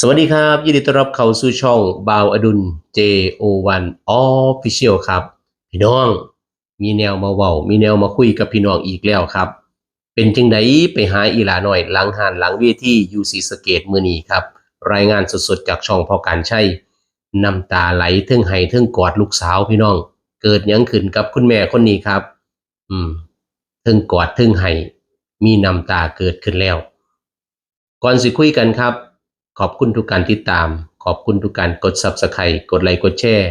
สวัสดีครับ ยินดีต้อนรับเข้าสู่ช่องบาวอดุล JO1 Official ครับ พี่น้อง มีแนวมาเว้า มีแนวมาคุยกับพี่น้องอีกแล้วครับ เป็นจังไดไปหาอีหลาหน่อยหลังหานหลังเวทียูซีสเกดมื้อนี้ครับ รายงานสดๆ จากช่องพอการใช้น้ำตาไหลเทิงไห้เทิงกอดลูกสาวพี่น้อง เกิดยังขึ้นกับคุณแม่คนนี้ครับ อืมเทิงกอดเทิงไห้มีน้ำตาเกิดขึ้นแล้ว ก่อนสิคุยกันครับ ขอบคุณทุกการติดตาม ขอบคุณทุกการกด Subscribe กดไลค์กดแชร์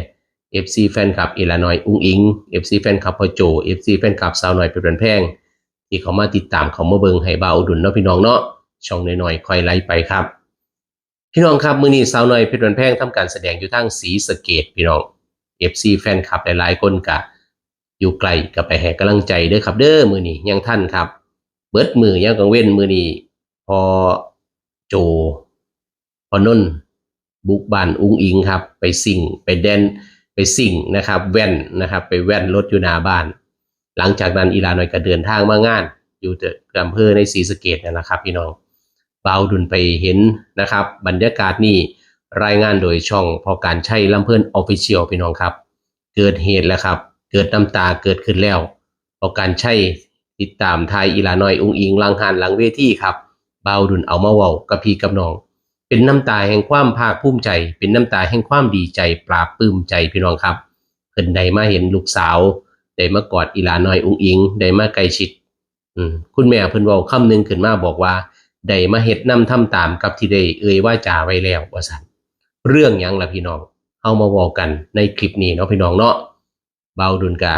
FC แฟนคลับอีลานอยอุ้งอิง FC แฟนคลับพอโจ FC แฟนคลับสาวหน้อยเป็นแพงที่เขามาติดตามเขามาเบิงให้เบาอดุนเนาะพี่น้องเนาะช่องน้อยๆคอยไลค์ไปครับ พี่น้องครับมือนี้สาวหน้อยเพชรวันแพงทำการแสดงอยู่ทางศรีสเกดพี่น้อง FC แฟนคลับหลายๆคนกะอยู่ไกลก็ไปให้กำลังใจเด้อครับ เด้อมือนี้ยังท่านครับ เบิดมือยังกังเว้นมือนี้พอโจ พอนนบุกบ้านอุ้งอิงครับ ไปสิ่งไปแดนไปสิ่งนะครับแว่นนะครับ ไปแว่นรถอยู่หน้าบ้าน หลังจากนั้นอีลาหน่อยก็เดินทางมางาน อยู่แต่อำเภอในศรีสะเกดนั่นแหละครับ พี่น้องเบาดุลไปเห็นนะครับ บรรยากาศนี่รายงานโดยช่องพอการใช้ลำเพลินออฟฟิเชียลพี่น้องครับ เกิดเหตุแล้วครับ เกิดน้ำตาเกิดขึ้นแล้วพอการใช้ติดตามไทยอีลาน้อย อุ้งอิงลังหานหลังเวทีครับเบาดุลเอามาเว้ากับพี่กับน้อง เป็นน้ำตาแห่งความภาคภูมิใจ เป็นน้ำตาแห่งความดีใจ ปราบปลื้มใจพี่น้องครับเพิ่นได้มาเห็นลูกสาวได้มากอดอีหลาน้อยอุ้งอิงได้มาใกล้ชิดอืมคุณแม่เพิ่นเว้าคำหนึงขึ้นมาบอกว่าได้มาเฮ็ดนำทำตามกับที่ได้เอ่ยว่าจ่าไว้แล้วว่าซั่นเรื่องยังล่ะพี่น้องเอามาเว้ากันในคลิปนี้เนาะพี่น้องเนาะเบาดุลกะ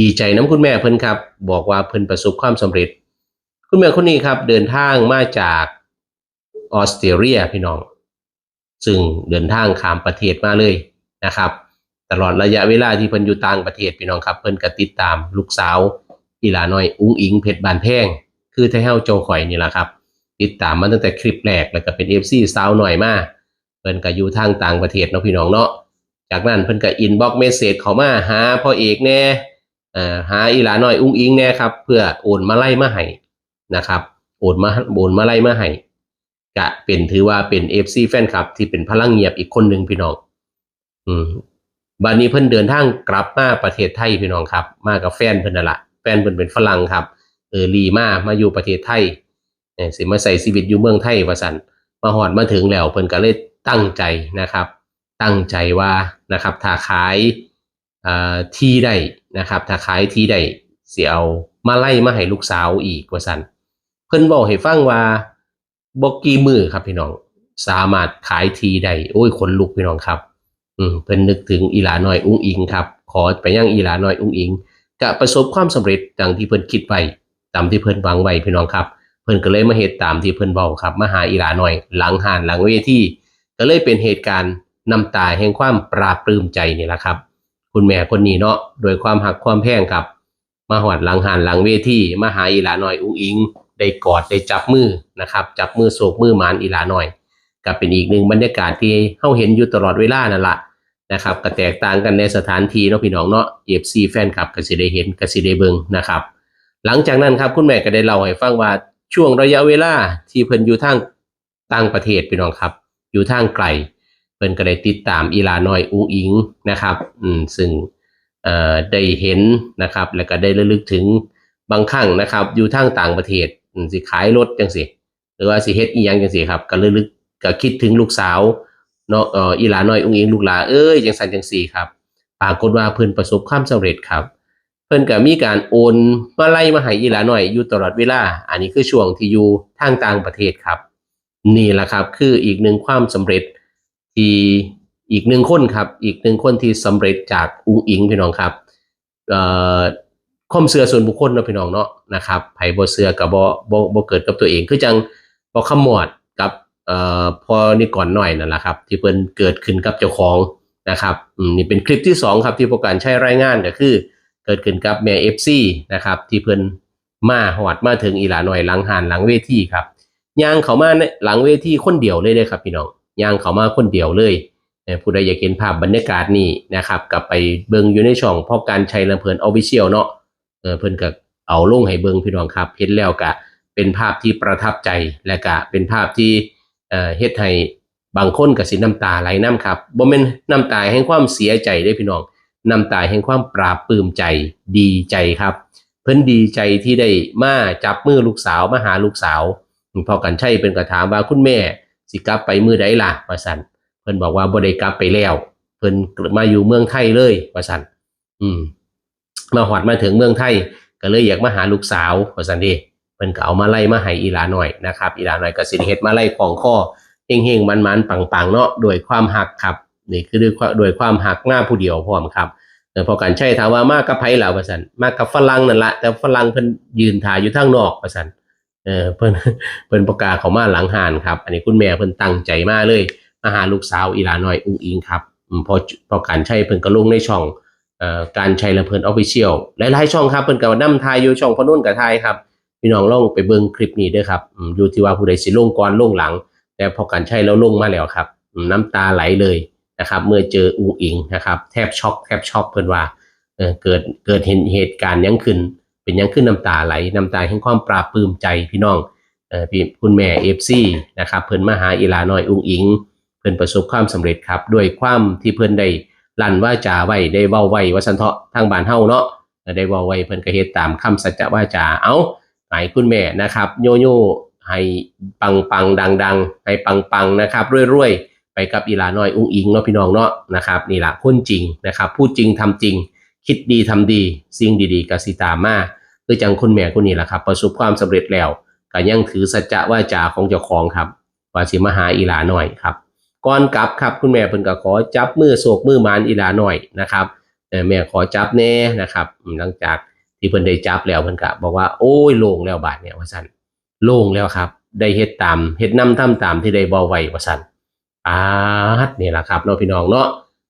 ดีใจน้ำคุณแม่เพิ่นครับ บอกว่าเพิ่นประสบความสำเร็จ คุณแม่คนนี้ครับ เดินทางมาจาก ออสเตรเลียพี่น้อง ซึ่งเดินทางข้ามประเทศมาเลยนะครับ ตลอดระยะเวลาที่เพิ่นอยู่ต่างประเทศพี่น้องครับเพิ่นก็ติดตามลูกสาวอีหลาน้อยอุ้งอิงเพชรบานแพงคือไทเฮาโจข่อยนี่แหละครับ ติดตามมาตั้งแต่คลิปแรกแล้วก็เป็น FC สาวหน่อยมาเพิ่นก็อยู่ทางต่างประเทศเนาะพี่น้องเนาะจากนั้นเพิ่นก็อินบ็อกเมสเซจเขามาหาพ่อเอกแน่เอ่อหาอีหลาน้อยอุ้งอิงแน่ครับ เพื่อโอนมาไล่มาให้นะครับ โอนมาโอนมาไล่มาให้ ก็เป็นถือว่าเป็น FC แฟนคลับ ที่เป็นพลังเงียบอีกคนหนึ่งพี่น้อง อืมบัดนี้เพิ่นเดินทางกลับมาประเทศไทยพี่น้องครับ มากับแฟนเพิ่นนั่นละแฟนเพิ่นเป็นฝรั่งครับ เออลีมามาอยู่ประเทศไทยเออสิมาใส่ชีวิตอยู่เมืองไทยว่าซั่นมาฮอดมาถึงแล้วเพิ่นก็เลยตั้งใจนะครับ ตั้งใจว่านะครับถ้าขายอ่าที่ได้นะครับถ้าขายที่ได้เสิเอามาไล่มาให้ลูกสาวอีกว่าซั่นเพิ่นบอกให้ฟังว่า บ่กี่มือครับพี่น้อง สามารถขายทีได้โอ้ยขนลุกพี่น้องครับ อืมเพิ่นนึกถึงอีหลาน้อยอุ้งอิงครับ ขอไปยังอีหลาน้อยอุ้งอิงก็ประสบความสำเร็จดังที่เพิ่นคิดไว้ตามที่เพิ่นหวังไว้พี่น้องครับ เพิ่นก็เลยมาเฮ็ดตามที่เพิ่นเว้าครับมาหาอีหลาน้อย หลังหานหลังเวทีก็เลยเป็นเหตุการณ์น้ำตาแห่งความปราบปลื้มใจนี่แหละครับ คุณแม่คนนี้เนาะโดวยความหักความแพงครับมาหอดหลังหานหลังเวทีมาหาอีหลาน้อยอุ้งอิง ได้กอดได้จับมือนะครับ จับมือโศกมือหมานอีหลาน้อยก็เป็นอีกหนึ่งบรรยากาศที่เฮาเห็นอยู่ตลอดเวลานั่นแหละนะครับก็แตกต่างกันในสถานที่เนาะพี่น้องเนาะ FC แฟนคลับกสิได้เห็นกสิได้เบิงนะครับ หลังจากนั้นครับคุณแม่ก็ได้เล่าให้ฟังว่าช่วงระยะเวลาที่เพิ่นอยู่ทางต่างประเทศพี่น้องครับ อยู่ทางไกลเพิ่นก็ได้ติดตามอีลาน้อยอุ้งอิงนะครับอืมซึ่งเอ่อได้เห็นนะครับ แล้วก็ได้ระลึกถึงบางครั้งนะครับ อยู่ทางต่างประเทศ สิขายรถจังซี่หรือว่าสิเฮ็ดอีหยังจังซี่ครับก็ลึกๆก็คิดถึงลูกสาวเนาะเอ่ออีหลาน้อยอุ้งอิงลูกหลาเอ้ยจังซั่นจังซี่ครับปรากฏว่าเพิ่นประสบความสำเร็จครับ เพิ่นก็มีการโอนมาไล่มาให้อีหลาน้อยอยู่ตลอดเวลา อันนี้คือช่วงที่อยู่ทางต่างประเทศครับ นี่แหละครับคืออีกหนึ่งความสำเร็จที่อีกหนึ่งคนครับ อีกหนึ่งคนที่สำเร็จจากอุ้งอิงพี่น้องครับเอ่อ ความเชื่อส่วนบุคคลเนาะพี่น้องเนาะนะครับไผบ่เชื่อก็บ่บ่บ่เกิดกับตัวเอง คือจังบ่ขมวดกับเอ่อพอนี่ก่อนหน่อยนั่นแหละครับ ที่เพิ่นเกิดขึ้นกับเจ้าของนะครับอืมนี่เป็นคลิปที่สองครับที่ประการใช้รายงานก็คือ เกิดขึ้นกับแม่ FC นะครับที่เพิ่นมาหอดมาถึงอีหลาหน่อยหลังหานหลังเวทีครับย่างเขามาในหลังเวทีคนเดียวเลยเลยครับพี่น้องย่างเขามาคนเดียวเลยผู้ใดอยากเห็นภาพบรรยากาศนี้นะครับกลับไปเบิ่งอยู่ในช่องพ่อการชัยลำเพลินออฟฟิเชียลเนาะ ออเพิ่นก็เอาลงให้เบิ่งพี่น้องครับเห็นแล้วก็เป็นภาพที่ประทับใจและก็เป็นภาพที่เอ่อเฮ็ดให้บางคนก็สิน้ำตาไหลน้ำครับบ่แม่นน้ำตาแห่งความเสียใจเด้พี่น้องน้ำตาแห่งความปราบปลื้มใจดีใจครับ เพิ่นดีใจที่ได้มาจับมือลูกสาวมาหาลูกสาวพอกันใช่เป็นกระถามว่าคุณแม่ สิกลับไปมือใดล่ะว่าซั่นเพิ่นบอกว่าบ่ได้กลับไปแล้ว เพิ่นมาอยู่เมืองไทยเลยว่าซั่นอืม มาหอดมาถึงเมืองไทย ก็เลยอยากมาหาลูกสาวว่าซั่นด้เพิ่นก็เอามาไล่มาให้อีหลาหน่อยนะครับอีหลาหน่อยก็สิเฮ็ดมาไล่ของข้อเฮงๆมันๆปังๆเนาะด้วยความหักครับนี่คือด้วยความด้วยความหักหน้าผู้เดียวพร้อมครับเออพอกันใช่ถามว่ามากับไผล่ะว่าซั่นมากกับฝรั่งนั่นละแต่ฝรั่งเพิ่นยืนถ่ายอยู่ทางนอกว่าซั่นเออเพิ่นเพิ่นประกาศเขามาหลังหานครับ อันนี้คุณแม่เพิ่นตั้งใจมากเลยมาหาลูกสาวอีหลาหน้อยอุ้งอิงครับพอพอกันใช่เพิ่นก็ลงในช่อง การใช้ลำเพินออฟฟิเชียลหลายๆช่องครับเพิ่นก็นำทายอยู่ช่องพอนุ่นกับทายครับพี่น้องลองไปเบิ่งคลิปนี้ด้อครับอยู่ที่ว่าผู้ใดสิลงก่อนลงหลัง แต่พอกันใช่แล้วลงมาแล้วครับ น้ำตาไหลเลยนะครับ เมื่อเจออุงอิงนะครับแทบช็อกแทบช็อกเพิ่นว่าเออเกิดเกิดเห็นเหตุการณ์ยังขึ้น เป็นยังขึ้นน้ำตาไหลน้ำตาแห่งความปราบปลื้มใจพี่น้องเออพี่คุณแม่เอฟซีนะครับเพิ่นมาหาอีลาน้อยอุงอิง เพิ่นประสบความสำเร็จครับ ด้วยความที่เพิ่นได้ ลั่นว่าจาไว้ได้เว้าไว้ว่าสันเถาะทางบ้านเฮาเนาะได้เว้าไว้เพิ่นก็เฮ็ดตามคำสัจจะว่าจาเอาให้คุณแม่นะครับ โยโย่ให้ปังปังดังดังให้ปังปังนะครับรวยๆไปกับอีลาน้อยอุ้งอิงเนาะพี่น้องเนาะนะครับนี่ละคนจริงนะครับพูดจริงทำจริง คิดดีทำดีสิ่งดีๆกสิตามมาคือจังคุณแม่คนนี้แหละครับ ประสบความสำเร็จแล้วก็ยังถือสัจจะว่าจาของเจ้าของครับว่าสิมาหาอีลาน่อยครับ ก่อนกลับครับคุณแม่เพิ่นก็ขอจับมือโศกมือมานอีหลาหน่อยนะครับเอ่แม่ขอจับแน่นะครับหลังจากที่เพิ่นได้จับแล้วเพิ่นก็บอกว่าโอ้ยโล่งแล้วบาดเนี่ยว่าซั่นโล่งแล้วครับ ได้เฮ็ดตามเฮ็ดนำทำตามที่ได้บอกไว้ว่าซั่นอาดนี่แหละครับเนาะพี่น้องเนาะ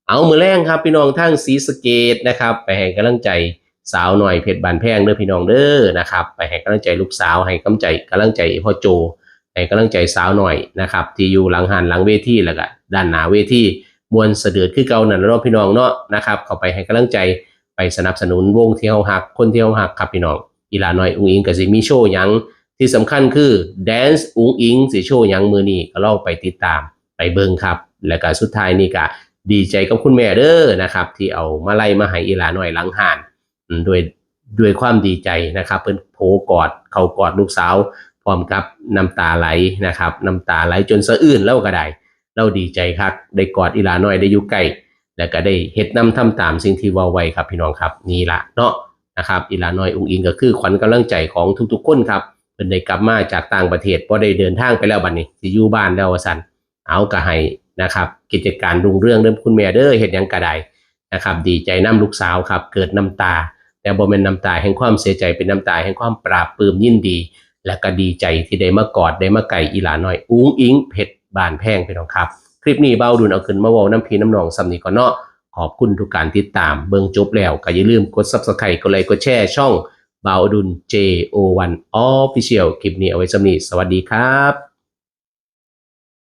เอามือแรงครับพี่น้องทั้งสีสเกตนะครับ ไปให้กำลังใจสาวหน่อยเพชรบานแพงเด้อพี่น้องเด้อนะครับ ไปให้กำลังใจลูกสาวให้กำลังใจกำลังใจพ่อโจ ให้กำลังใจสาวหน่อยนะครับ ที่อยู่หลังหันหลังเวทีแล้วก็ด้านหน้าเวทีมวลเสดือดคือเก่านั่นเนาะพี่น้องเนาะนะครับเข้าไปให้กำลังใจไปสนับสนุนวงเที่ยวหักคนเที่ยวหักครับพี่น้องอีหลาน้อยอุ้งอิงก็สิมีโชว์ยังที่สำคัญคือ Dance อุ้งอิงสิโชว์ยังมือนี้ก็ลองไปติดตามไปเบิ่งครับ แล้วก็สุดท้ายนี่ก็ดีใจกับคุณแม่เด้อนะครับ ที่เอามาไล่มาให้อีหลาหน่อยหลังหานด้วยด้วยความดีใจนะครับ เพิ่นโผกอดเขากอดลูกสาว พร้อมกับน้ำตาไหลนะครับน้ำตาไหลจนสะอื้นแล้วก็ได้เราดีใจครับได้กอดอีลาน้อยได้อยู่ใกล้แล้วก็ได้เฮ็ดนำทำตามสิ่งที่ว่าไว้ครับพี่น้องครับนี่ละเนาะนะครับอีลาน้อยอุ้งอิงก็คือขวัญกำลังใจของทุกๆคนครับเพิ่นได้กลับมาจากต่างประเทศพอได้เดินทางไปแล้วบัดนี้สิอยู่บ้านแล้วว่าซั่นเอาก็ให้นะครับกิจการรุ่งเรื่องเริ่มคุณแม่เด้อเฮ็ดหยังก็ไดนะครับดีใจน้ำลูกสาวครับเกิดน้ำตา แต่บ่แม่นน้ำตาแห่งความเสียใจเป็นน้ำตาแห่งความปราบปลื้มยินดี และก็ดีใจที่ได้มากอดได้มาไก่อีหลาน้อย อุ้งอิงเพชรบานแพงพี่น้องครับ คลิปนี้เบ้าดุนเอาขึ้นมาเว้าน้ำพีน้ำหนองสำนีก่อนเนาะขอบคุณทุกการติดตามเบิ่งจบแล้วก็อย่าลืมกด Subscribe กดไลค์กดแชร์ช่องเบาดุน JO1 Official คลิปนี้เอาไว้สำนีสวัสดีครับ